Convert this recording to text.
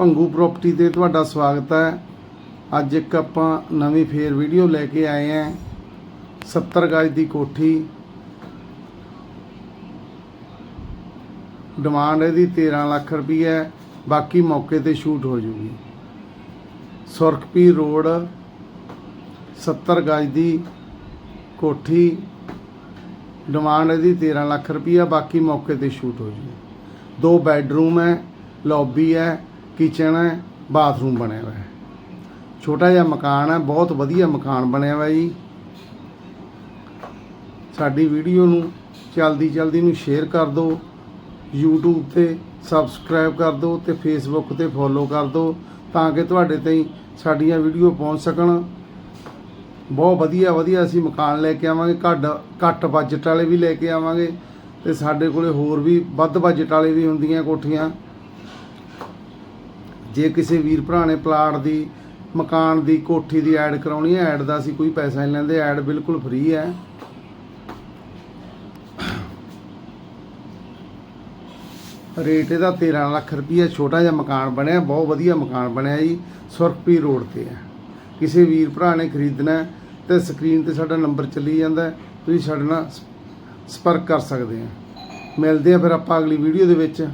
Bhangu property ਤੇ ਤੁਹਾਡਾ ਸਵਾਗਤ ਹੈ। ਅੱਜ ਇੱਕ ਆਪਾਂ ਨਵੀਂ ਫੇਰ ਵੀਡੀਓ ਲੈ ਕੇ ਆਏ ਆਂ 70 ਗਜ ਦੀ ਕੋਠੀ। ਡਿਮਾਂਡ ਇਹਦੀ 13 ਲੱਖ ਰੁਪਏ ਹੈ। ਬਾਕੀ ਮੌਕੇ ਤੇ ਸ਼ੂਟ ਹੋ ਜੂਗੀ। ਸੁਰਖਪੀ ਰੋਡ 70 ਗਜ ਦੀ ਕੋਠੀ। ਡਿਮਾਂਡ ਇਹਦੀ 13 ਲੱਖ ਰੁਪਈਆ, ਬਾਕੀ ਮੌਕੇ ਤੇ ਸ਼ੂਟ ਹੋ ਜੂ ਦੋ ਬੈੱਡਰੂਮ ਹੈ ਲੌਬੀ ਹੈ। ਕਿਚਨ ਹੈ, ਬਾਥਰੂਮ ਬਣਿਆ ਹੋਇਆ ਹੈ। ਛੋਟਾ ਜਿਹਾ ਮਕਾਨ ਹੈ, ਬਹੁਤ ਵਧੀਆ ਮਕਾਨ ਬਣਿਆ ਹੋਇਆ ਜੀ। ਸਾਡੀ ਵੀਡੀਓ ਨੂੰ ਚਲਦੀ ਚਲਦੀ ਨੂੰ ਸ਼ੇਅਰ ਕਰ ਦਿਓ, YouTube ਤੇ ਸਬਸਕ੍ਰਾਈਬ ਕਰ ਦਿਓ ਤੇ Facebook ਤੇ ਫੋਲੋ ਕਰ ਦਿਓ ਤਾਂ ਕਿ ਤੁਹਾਡੇ ਤਾਈਂ ਸਾਡੀਆਂ ਵੀਡੀਓ ਪਹੁੰਚ ਸਕਣ। ਬਹੁਤ ਵਧੀਆ ਵਧੀਆ ਅਸੀਂ ਮਕਾਨ ਲੈ ਕੇ ਆਵਾਂਗੇ, ਘੱਟ ਘੱਟ ਬਜਟ ਵਾਲੇ ਵੀ ਲੈ ਕੇ ਆਵਾਂਗੇ ਤੇ ਸਾਡੇ ਕੋਲੇ ਹੋਰ ਵੀ ਵੱਧ ਬਜਟ ਵਾਲੇ ਵੀ ਹੁੰਦੀਆਂ ਕੋਠੀਆਂ। ਜੇ ਕਿਸੇ ਵੀਰ ਭਰਾ ਨੇ ਪਲਾਟ ਦੀ, ਮਕਾਨ ਦੀ, ਕੋਠੀ ਦੀ ਐਡ ਕਰਾਉਣੀ ਹੈ ਐਡ ਦਾ ਅਸੀਂ ਕੋਈ ਪੈਸਾ ਨਹੀਂ ਲੈਂਦੇ ਐਡ ਬਿਲਕੁਲ ਫ੍ਰੀ ਹੈ। ਰੇਟ ਇਹਦਾ 13 ਲੱਖ ਰੁਪਈਆ ਛੋਟਾ ਜਿਹਾ ਮਕਾਨ ਬਣਿਆ, ਬਹੁਤ ਵਧੀਆ ਮਕਾਨ ਬਣਿਆ ਜੀ, ਸੁਰਖਪੀ ਰੋਡ ਤੇ ਹੈ। ਕਿਸੇ ਵੀਰ ਭਰਾ ਨੇ ਖਰੀਦਣਾ ਹੈ, ਤੇ ਸਕਰੀਨ ਤੇ ਸਾਡਾ ਨੰਬਰ ਚੱਲੀ ਜਾਂਦਾ ਤੁਸੀਂ ਸਾਡੇ ਨਾਲ ਸ- ਸੰਪਰਕ ਕਰ ਸਕਦੇ ਆ ਮਿਲਦੇ ਆ ਫਿਰ ਆਪਾਂ ਅਗਲੀ ਵੀਡੀਓ ਦੇ ਵਿੱਚ।